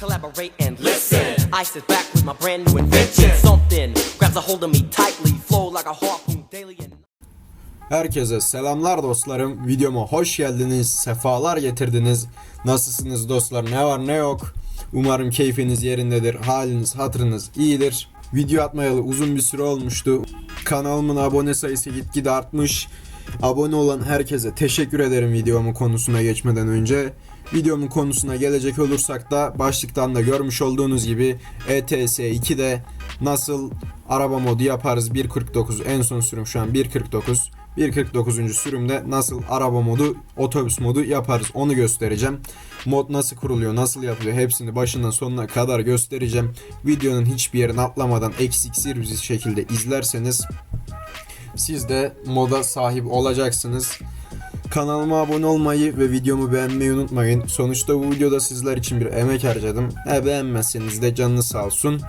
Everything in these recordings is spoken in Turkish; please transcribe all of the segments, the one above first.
collaborate and listen. I sit back with my brand new invention. Something grabs a hold of me tightly, flow like a harpoon daily and Herkese selamlar dostlarım. Videoma hoş geldiniz. Sefalar getirdiniz. Nasılsınız dostlar? Ne var ne yok? Umarım keyfiniz yerindedir. Haliniz, hatırınız iyidir. Video atmayalı uzun bir süre olmuştu. Kanalımın abone sayısı gitgide artmış. Abone olan herkese teşekkür ederim videomun konusuna geçmeden önce. Videomun konusuna gelecek olursak da başlıktan da görmüş olduğunuz gibi ETS 2'de nasıl araba modu yaparız 1.49 en son sürüm şu an 1.49 1.49. sürümde nasıl araba modu, otobüs modu yaparız onu göstereceğim. Mod nasıl kuruluyor, nasıl yapılıyor hepsini başından sonuna kadar göstereceğim. Videonun hiçbir yerini atlamadan eksiksiz bir şekilde izlerseniz siz de moda sahip olacaksınız. Kanalıma abone olmayı ve videomu beğenmeyi unutmayın. Sonuçta bu videoda sizler için bir emek harcadım. E beğenmezseniz de canınız sağ olsun.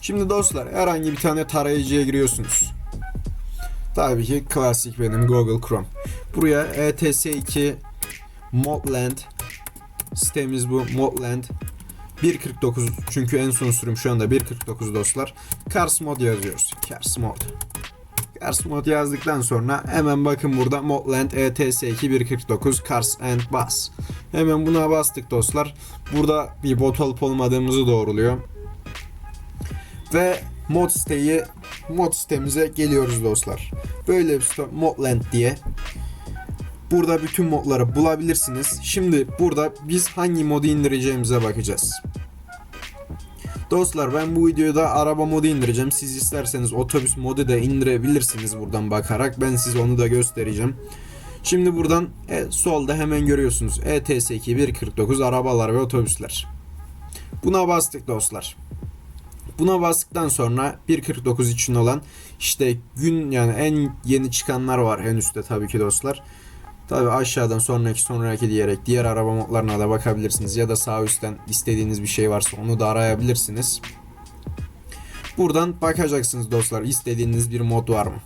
Şimdi dostlar herhangi bir tane tarayıcıya giriyorsunuz. Tabii ki klasik benim Google Chrome. Buraya E ETS2 Modland sitemiz bu Modland 1.49 çünkü en son sürüm şu anda 1.49 dostlar. Cars mod yazıyoruz. Cars mod. Cars mod yazdıktan sonra hemen bakın burada Modland E ETS2 1.49 Cars and Bus. Hemen buna bastık dostlar. Burada bir bot olup olmadığımızı doğruluyor. Ve mod siteyi mod sitemize geliyoruz dostlar. Böyle bir site Modland diye. Burada bütün modları bulabilirsiniz. Şimdi burada biz hangi modu indireceğimize bakacağız. Dostlar ben bu videoda araba modu indireceğim. Siz isterseniz otobüs modu da indirebilirsiniz buradan bakarak. Ben size onu da göstereceğim. Şimdi buradan e, solda hemen görüyorsunuz. E ETS2 149 arabalar ve otobüsler. Buna bastık dostlar. Buna bastıktan sonra 1.49 için olan işte gün yani en yeni çıkanlar var en üstte tabii ki dostlar. Tabii aşağıdan sonraki sonraki diyerek diğer araba modlarına da bakabilirsiniz ya da sağ üstten istediğiniz bir şey varsa onu da arayabilirsiniz. Buradan bakacaksınız dostlar istediğiniz bir mod var mı?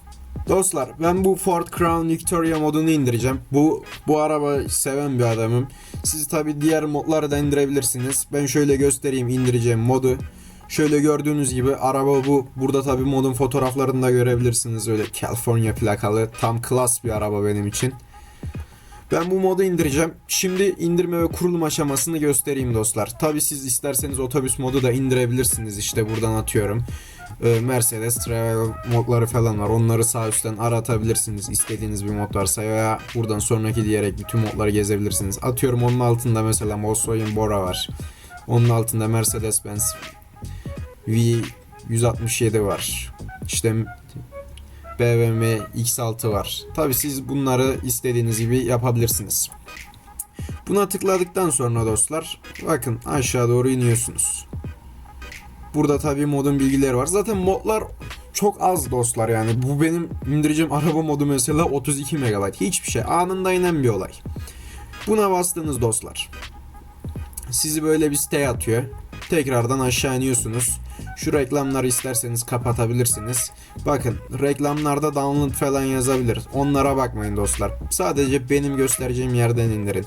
Dostlar ben bu Ford Crown Victoria modunu indireceğim. Bu bu araba seven bir adamım. Siz tabi diğer modları da indirebilirsiniz. Ben şöyle göstereyim indireceğim modu. Şöyle gördüğünüz gibi araba bu. Burada tabi modun fotoğraflarını da görebilirsiniz. Öyle California plakalı tam klas bir araba benim için. Ben bu modu indireceğim. Şimdi indirme ve kurulum aşamasını göstereyim dostlar. Tabi siz isterseniz otobüs modu da indirebilirsiniz. İşte buradan atıyorum. Ee, Mercedes Travel modları falan var. Onları sağ üstten aratabilirsiniz. İstediğiniz bir mod varsa veya buradan sonraki diyerek bütün modları gezebilirsiniz. Atıyorum onun altında mesela Volkswagen Bora var. Onun altında Mercedes-Benz V167 var. İşte BMW X6 var. Tabi siz bunları istediğiniz gibi yapabilirsiniz. Buna tıkladıktan sonra dostlar bakın aşağı doğru iniyorsunuz. Burada tabi modun bilgileri var. Zaten modlar çok az dostlar yani. Bu benim indireceğim araba modu mesela 32 MB. Hiçbir şey. Anında inen bir olay. Buna bastınız dostlar. Sizi böyle bir siteye atıyor. Tekrardan aşağı iniyorsunuz. Şu reklamları isterseniz kapatabilirsiniz. Bakın reklamlarda download falan yazabilir. Onlara bakmayın dostlar. Sadece benim göstereceğim yerden indirin.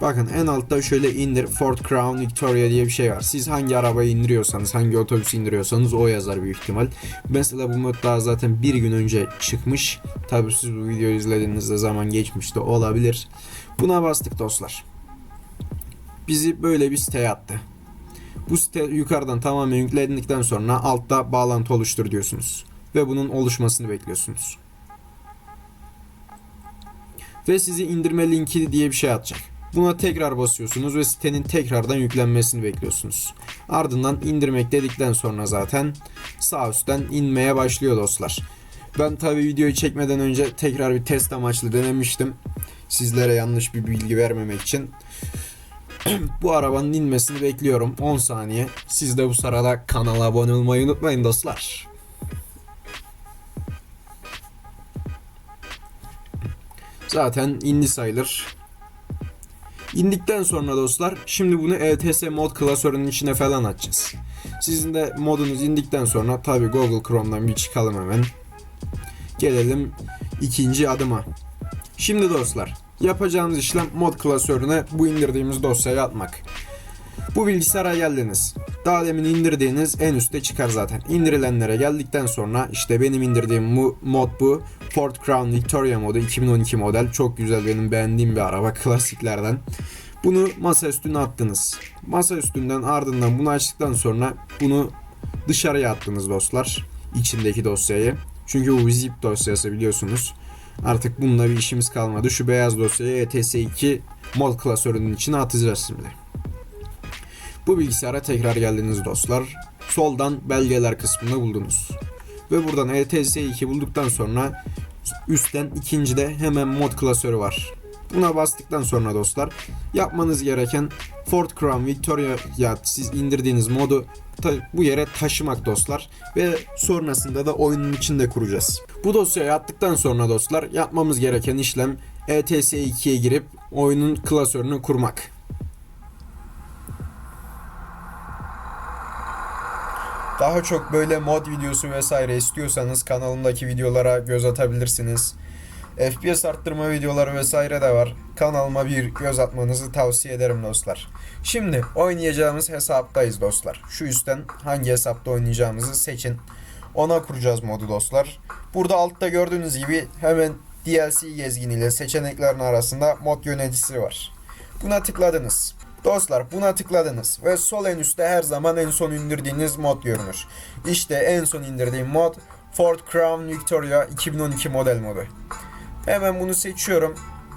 Bakın en altta şöyle indir Ford Crown Victoria diye bir şey var. Siz hangi arabayı indiriyorsanız, hangi otobüsü indiriyorsanız o yazar büyük ihtimal. Mesela bu mod daha zaten bir gün önce çıkmış. Tabi siz bu videoyu izlediğinizde zaman geçmiş de olabilir. Buna bastık dostlar. Bizi böyle bir siteye attı. Bu site yukarıdan tamamen yüklendikten sonra altta bağlantı oluştur diyorsunuz. Ve bunun oluşmasını bekliyorsunuz. Ve sizi indirme linki diye bir şey atacak. Buna tekrar basıyorsunuz ve sitenin tekrardan yüklenmesini bekliyorsunuz. Ardından indirmek dedikten sonra zaten sağ üstten inmeye başlıyor dostlar. Ben tabi videoyu çekmeden önce tekrar bir test amaçlı denemiştim. Sizlere yanlış bir bilgi vermemek için. bu arabanın inmesini bekliyorum 10 saniye. Siz de bu sırada kanala abone olmayı unutmayın dostlar. Zaten indi sayılır. İndikten sonra dostlar şimdi bunu ETS mod klasörünün içine falan açacağız. Sizin de modunuz indikten sonra tabi Google Chrome'dan bir çıkalım hemen. Gelelim ikinci adıma. Şimdi dostlar yapacağımız işlem mod klasörüne bu indirdiğimiz dosyayı atmak. Bu bilgisayara geldiniz. Daha demin indirdiğiniz en üstte çıkar zaten. İndirilenlere geldikten sonra işte benim indirdiğim bu mod bu. Ford Crown Victoria modu 2012 model. Çok güzel benim beğendiğim bir araba klasiklerden. Bunu masa üstüne attınız. Masa üstünden ardından bunu açtıktan sonra bunu dışarıya attınız dostlar. içindeki dosyayı. Çünkü bu zip dosyası biliyorsunuz. Artık bununla bir işimiz kalmadı. Şu beyaz dosyayı E ETS2 mod klasörünün içine atacağız şimdi. Bu bilgisayara tekrar geldiniz dostlar. Soldan belgeler kısmını buldunuz. Ve buradan E ETS2 bulduktan sonra üstten ikincide hemen mod klasörü var. Buna bastıktan sonra dostlar yapmanız gereken Ford Crown Victoria ya siz indirdiğiniz modu bu yere taşımak dostlar ve sonrasında da oyunun içinde kuracağız. Bu dosyayı attıktan sonra dostlar yapmamız gereken işlem E ETS2'ye girip oyunun klasörünü kurmak. Daha çok böyle mod videosu vesaire istiyorsanız kanalımdaki videolara göz atabilirsiniz. FPS arttırma videoları vesaire de var. Kanalıma bir göz atmanızı tavsiye ederim dostlar. Şimdi oynayacağımız hesaptayız dostlar. Şu üstten hangi hesapta oynayacağımızı seçin. Ona kuracağız modu dostlar. Burada altta gördüğünüz gibi hemen DLC gezginiyle seçeneklerin arasında mod yöneticisi var. Buna tıkladınız. Dostlar buna tıkladınız ve sol en üstte her zaman en son indirdiğiniz mod görünür. İşte en son indirdiğim mod Ford Crown Victoria 2012 model modu. Hemen bunu seçiyorum.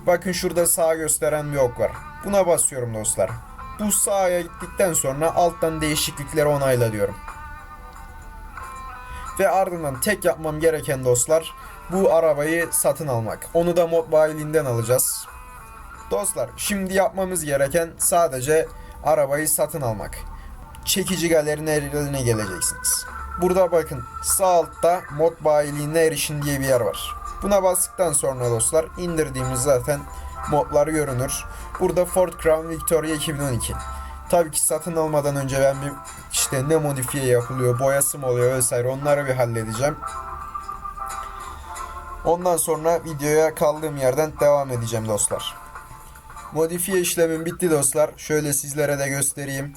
Bakın şurada sağ gösteren bir ok var. Buna basıyorum dostlar. Bu sağa gittikten sonra alttan değişiklikleri onayla diyorum. Ve ardından tek yapmam gereken dostlar bu arabayı satın almak. Onu da mod bayiliğinden alacağız. Dostlar şimdi yapmamız gereken sadece arabayı satın almak. Çekici galerinin eline geleceksiniz. Burada bakın sağ altta mod bayiliğine erişin diye bir yer var. Buna bastıktan sonra dostlar indirdiğimiz zaten modlar görünür. Burada Ford Crown Victoria 2012. Tabii ki satın almadan önce ben bir işte ne modifiye yapılıyor, boyası mı oluyor vesaire onları bir halledeceğim. Ondan sonra videoya kaldığım yerden devam edeceğim dostlar. Modifiye işlemim bitti dostlar. Şöyle sizlere de göstereyim.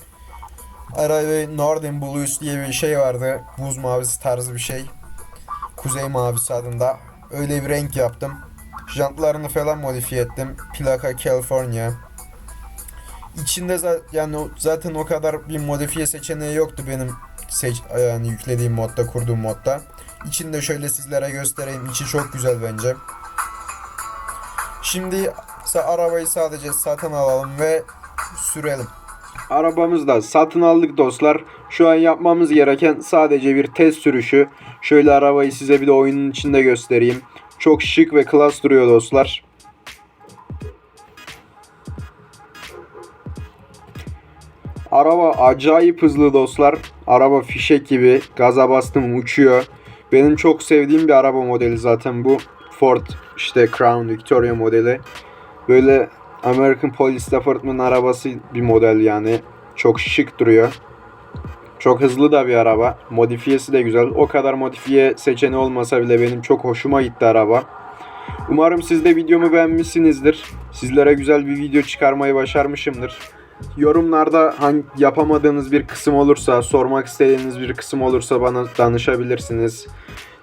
Arada Northern Blues diye bir şey vardı. Buz mavisi tarzı bir şey. Kuzey mavisi adında. Öyle bir renk yaptım. Jantlarını falan modifiye ettim. Plaka California. İçinde yani zaten o kadar bir modifiye seçeneği yoktu benim seç yani yüklediğim modda, kurduğum modda. İçinde şöyle sizlere göstereyim. İçi çok güzel bence. Şimdi arabayı sadece satın alalım ve sürelim. Arabamızı da satın aldık dostlar. Şu an yapmamız gereken sadece bir test sürüşü. Şöyle arabayı size bir de oyunun içinde göstereyim. Çok şık ve klas duruyor dostlar. Araba acayip hızlı dostlar. Araba fişek gibi. Gaza bastım uçuyor. Benim çok sevdiğim bir araba modeli zaten bu. Ford işte Crown Victoria modeli. Böyle American Police Department arabası bir model yani. Çok şık duruyor. Çok hızlı da bir araba. Modifiyesi de güzel. O kadar modifiye seçeneği olmasa bile benim çok hoşuma gitti araba. Umarım siz de videomu beğenmişsinizdir. Sizlere güzel bir video çıkarmayı başarmışımdır. Yorumlarda hangi yapamadığınız bir kısım olursa, sormak istediğiniz bir kısım olursa bana danışabilirsiniz.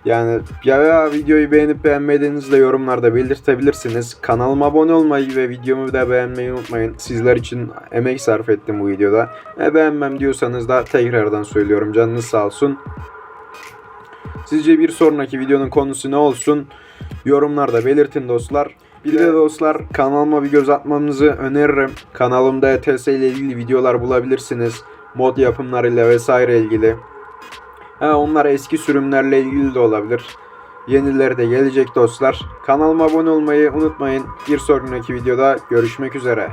Yani ya videoyu beğenip beğenmediğinizi de yorumlarda belirtebilirsiniz. Kanalıma abone olmayı ve videomu da beğenmeyi unutmayın. Sizler için emek sarf ettim bu videoda. E beğenmem diyorsanız da tekrardan söylüyorum. Canınız sağ olsun. Sizce bir sonraki videonun konusu ne olsun? Yorumlarda belirtin dostlar. Bir de dostlar kanalıma bir göz atmanızı öneririm. Kanalımda ETS ile ilgili videolar bulabilirsiniz. Mod yapımlarıyla vesaire ilgili. Ha, onlar eski sürümlerle ilgili de olabilir. Yenileri de gelecek dostlar. Kanalıma abone olmayı unutmayın. Bir sonraki videoda görüşmek üzere.